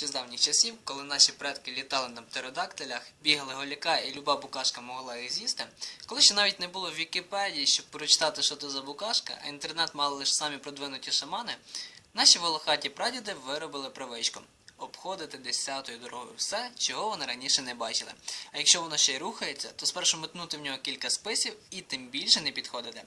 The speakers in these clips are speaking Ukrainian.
ще з давніх часів, коли наші предки літали на птеродактилях, бігали голіка і люба букашка могла їх з'їсти, коли ще навіть не було в Вікіпедії, щоб прочитати, що то за букашка, а інтернет мали лише самі продвинуті шамани, наші волохаті прадіди виробили привичку обходити десятою дорогою все, чого вони раніше не бачили. А якщо воно ще й рухається, то спершу метнути в нього кілька списів і тим більше не підходити.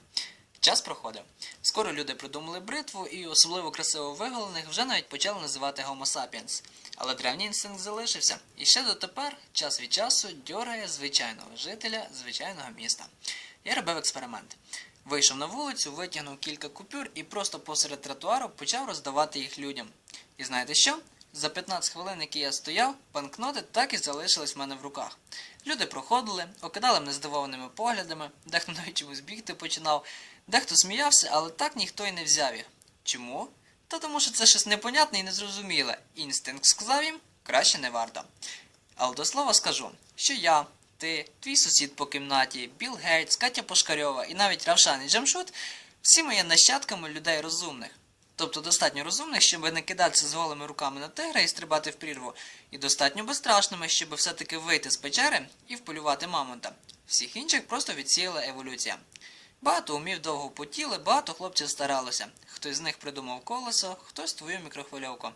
Час проходив. Скоро люди придумали бритву і особливо красиво виголених вже навіть почали називати Homo sapiens. Але древній інстинкт залишився. І ще дотепер, час від часу, дьоргає звичайного жителя звичайного міста. Я робив експеримент. Вийшов на вулицю, витягнув кілька купюр і просто посеред тротуару почав роздавати їх людям. І знаєте що? За 15 хвилин, які я стояв, банкноти так і залишились в мене в руках. Люди проходили, окидали мене здивованими поглядами, дехто навіть чомусь бігти починав, дехто сміявся, але так ніхто й не взяв їх. Чому? Та тому що це щось непонятне і незрозуміле. Інстинкт сказав їм, краще не варто. Але до слова скажу, що я, ти, твій сусід по кімнаті, Білл Гейтс, Катя Пошкарьова і навіть Равшан і Джамшут всі ми є нащадками людей розумних. Тобто достатньо розумних, щоб не кидатися з голими руками на тигра і стрибати в прірву, і достатньо безстрашними, щоб все-таки вийти з печери і вполювати мамонта. Всіх інших просто відсіяла еволюція. Багато умів довго потіли, багато хлопців старалося. Хтось з них придумав колесо, хтось твою мікрохвильовку.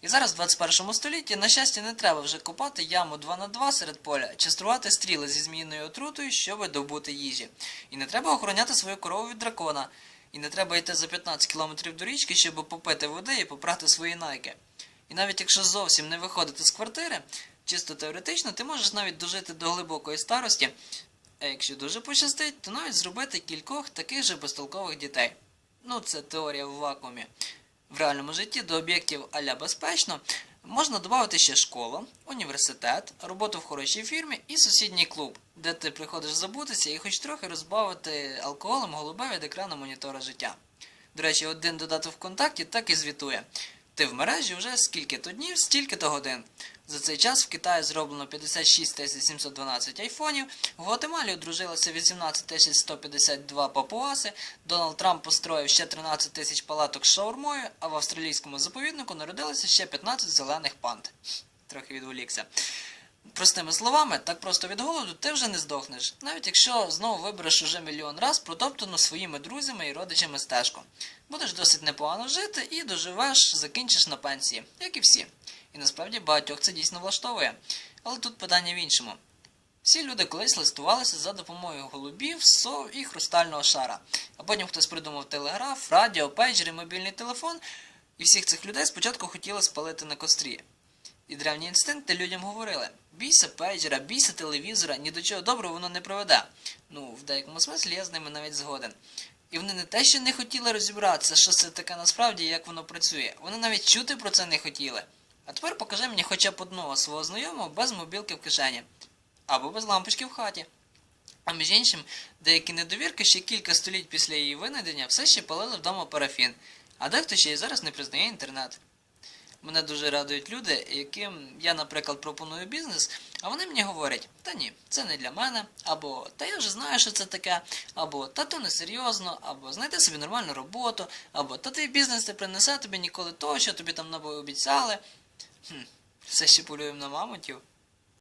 І зараз в 21 столітті, на щастя, не треба вже копати яму 2 на 2 серед поля, чи струвати стріли зі змінною отрутою, щоб добути їжі. І не треба охороняти свою корову від дракона. І не треба йти за 15 кілометрів до річки, щоб попити води і попрати свої найки. І навіть якщо зовсім не виходити з квартири, чисто теоретично, ти можеш навіть дожити до глибокої старості, а якщо дуже пощастить, то навіть зробити кількох таких же безтолкових дітей. Ну, це теорія в вакуумі. В реальному житті до об'єктів аля безпечно можна додати ще школу, університет, роботу в хорошій фірмі і сусідній клуб, де ти приходиш забутися і хоч трохи розбавити алкоголем голубе від екрану монітора життя. До речі, один додаток ВКонтакті так і звітує. Ти в мережі вже скільки-то днів, стільки-то годин. За цей час в Китаї зроблено 56 712 айфонів, в Гватемалі одружилося 18 152 папуаси, Дональд Трамп построїв ще 13 тисяч палаток з шаурмою, а в австралійському заповіднику народилося ще 15 зелених панд. Трохи відволікся. Простими словами, так просто від голоду ти вже не здохнеш, навіть якщо знову вибереш уже мільйон раз протоптану своїми друзями і родичами стежку. Будеш досить непогано жити і доживеш, закінчиш на пенсії, як і всі. І насправді багатьох це дійсно влаштовує. Але тут питання в іншому. Всі люди колись листувалися за допомогою голубів, сов і хрустального шара. А потім хтось придумав телеграф, радіо, пейджер і мобільний телефон, і всіх цих людей спочатку хотіли спалити на кострі. І древні інстинкти людям говорили: бійся пейджера, бійся телевізора, ні до чого доброго воно не приведе. Ну, в деякому смислі я з ними навіть згоден. І вони не те, що не хотіли розібратися, що це таке насправді і як воно працює. Вони навіть чути про це не хотіли. А тепер покажи мені хоча б одного свого знайомого без мобілки в кишені. Або без лампочки в хаті. А між іншим, деякі недовірки ще кілька століть після її винайдення все ще палили вдома парафін, а дехто ще й зараз не признає інтернет. Мене дуже радують люди, яким я, наприклад, пропоную бізнес, а вони мені говорять, та ні, це не для мене, або та я вже знаю, що це таке, або та то не серйозно, або знайди собі нормальну роботу, або та твій бізнес не принесе тобі ніколи того, що тобі там обіцяли. Хм, все ще полюємо на мамонтів.